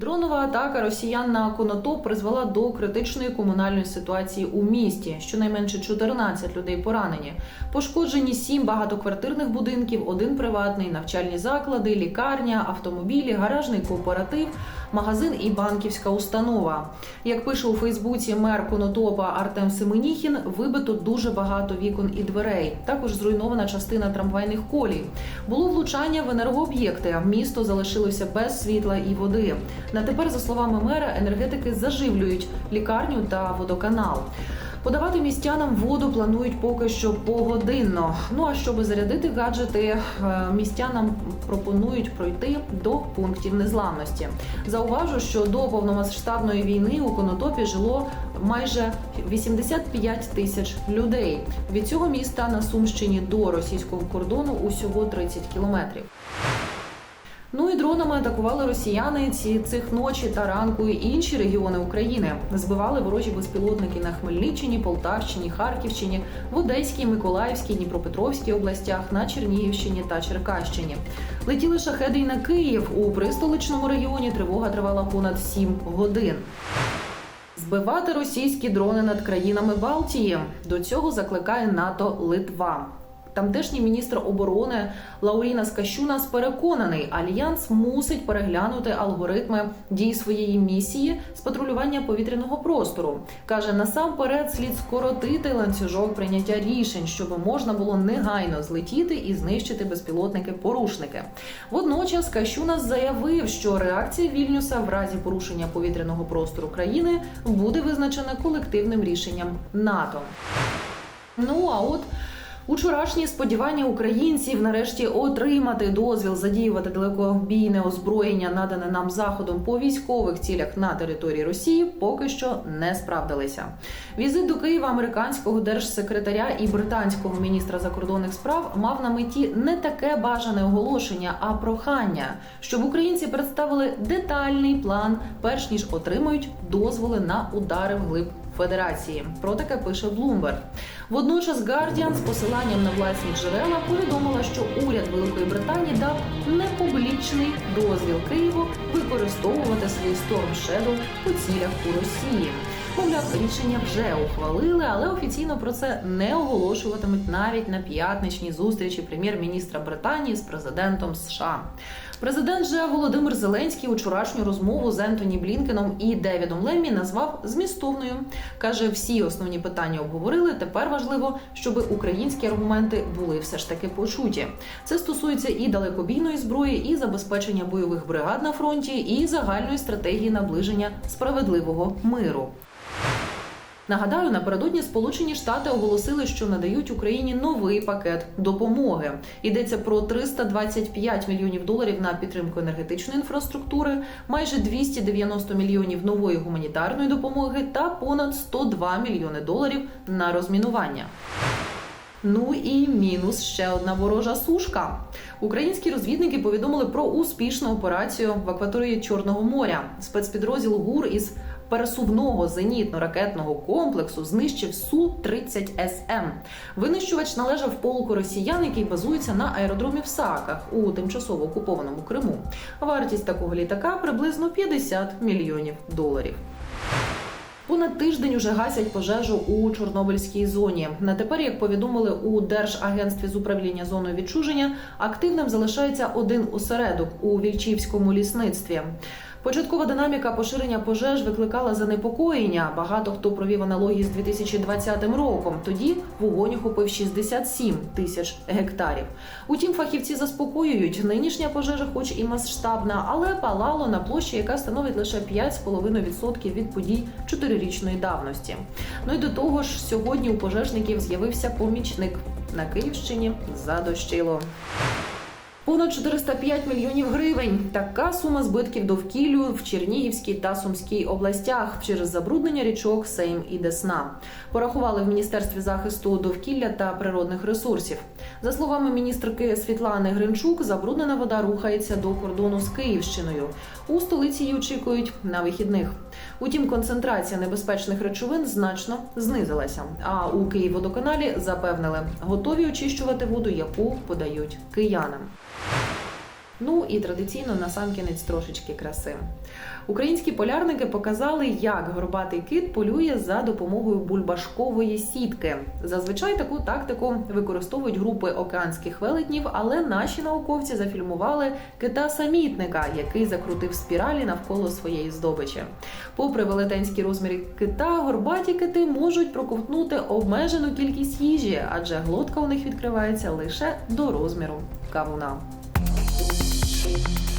Дронова атака росіян на Конотоп призвела до критичної комунальної ситуації у місті. Щонайменше 14 людей поранені. Пошкоджені сім багатоквартирних будинків, один приватний, навчальні заклади, лікарня, автомобілі, гаражний кооператив, магазин і банківська установа. Як пише у Фейсбуці мер Конотопа Артем Семеніхін, вибито дуже багато вікон і дверей. Також зруйнована частина трамвайних колій. Було влучання в енергооб'єкти. Місто залишилося без світла і води. На тепер, за словами мера, енергетики заживлюють лікарню та водоканал. Подавати містянам воду планують поки що погодинно. Ну а щоб зарядити гаджети, е, містянам пропонують пройти до пунктів незламності. Зауважу, що до повномасштабної війни у Конотопі жило майже 85 тисяч людей. Від цього міста на Сумщині до російського кордону усього 30 кілометрів. Ну і дронами атакували росіяни ці цих ночі та ранку і інші регіони України. Збивали ворожі безпілотники на Хмельниччині, Полтавщині, Харківщині, в Одеській, Миколаївській, Дніпропетровській областях, на Чернігівщині та Черкащині. Летіли шахеди й на Київ. У пристоличному регіоні тривога тривала понад 7 годин. Збивати російські дрони над країнами Балтії. До цього закликає НАТО Литва. Тамтешній міністр оборони Лаурінас Кащунас переконаний, альянс мусить переглянути алгоритми дій своєї місії з патрулювання повітряного простору. каже насамперед слід скоротити ланцюжок прийняття рішень, щоб можна було негайно злетіти і знищити безпілотники-порушники. Водночас Кащунас заявив, що реакція Вільнюса в разі порушення повітряного простору країни буде визначена колективним рішенням НАТО. Ну а от Учорашні сподівання українців нарешті отримати дозвіл задіювати далекобійне озброєння, надане нам заходом по військових цілях на території Росії, поки що не справдилися. Візит до Києва американського держсекретаря і британського міністра закордонних справ мав на меті не таке бажане оголошення, а прохання, щоб українці представили детальний план, перш ніж отримають дозволи на удари вглиб Федерації. Про таке пише Bloomberg. Водночас Guardian з посиланням на власні джерела повідомила, що уряд Великої Британії дав непублічний дозвіл Києву використовувати свої Storm Shadow у цілях у Росії. Мовляв, рішення вже ухвалили, але офіційно про це не оголошуватимуть навіть на п'ятничній зустрічі прем'єр-міністра Британії з президентом США. Президент же Володимир Зеленський учорашню розмову з Ентоні Блінкеном і Девідом Леммі назвав змістовною. каже, всі основні питання обговорили. Тепер важливо, щоб українські аргументи були все ж таки почуті. Це стосується і далекобійної зброї, і забезпечення бойових бригад на фронті, і загальної стратегії наближення справедливого миру. Нагадаю, напередодні Сполучені Штати оголосили, що надають Україні новий пакет допомоги. Йдеться про 325 мільйонів доларів на підтримку енергетичної інфраструктури, майже 290 мільйонів нової гуманітарної допомоги та понад 102 мільйони доларів на розмінування. Ну і мінус ще одна ворожа сушка. Українські розвідники повідомили про успішну операцію в акваторії Чорного моря. Спецпідрозділ ГУР із пересувного зенітно-ракетного комплексу знищив су 30 СМ. Винищувач належав полку росіян, який базується на аеродромі в Сааках у тимчасово окупованому Криму. Вартість такого літака приблизно 50 мільйонів доларів. Понад тиждень уже гасять пожежу у Чорнобильській зоні. На тепер, як повідомили у Держагентстві з управління зоною відчуження, активним залишається один осередок у Вільчівському лісництві. Початкова динаміка поширення пожеж викликала занепокоєння. Багато хто провів аналогії з 2020 роком. Тоді вогонь охопив 67 тисяч гектарів. Утім, фахівці заспокоюють, нинішня пожежа, хоч і масштабна, але палало на площі, яка становить лише 5,5% від подій чотирирічної давності. Ну і до того ж, сьогодні у пожежників з'явився помічник на Київщині. Задощило. Понад 405 мільйонів гривень. Така сума збитків довкіллю в Чернігівській та Сумській областях через забруднення річок Сейм і Десна. Порахували в міністерстві захисту довкілля та природних ресурсів. За словами міністрки Світлани Гринчук, забруднена вода рухається до кордону з Київщиною. У столиці її очікують на вихідних. Утім, концентрація небезпечних речовин значно знизилася. А у Київводоканалі запевнили, готові очищувати воду, яку подають киянам. Ну і традиційно на сам кінець трошечки краси. Українські полярники показали, як горбатий кит полює за допомогою бульбашкової сітки. Зазвичай таку тактику використовують групи океанських велетнів, але наші науковці зафільмували кита-самітника, який закрутив спіралі навколо своєї здобичі. Попри велетенські розміри кита, горбаті кити можуть проковтнути обмежену кількість їжі, адже глотка у них відкривається лише до розміру кавуна. Thank you.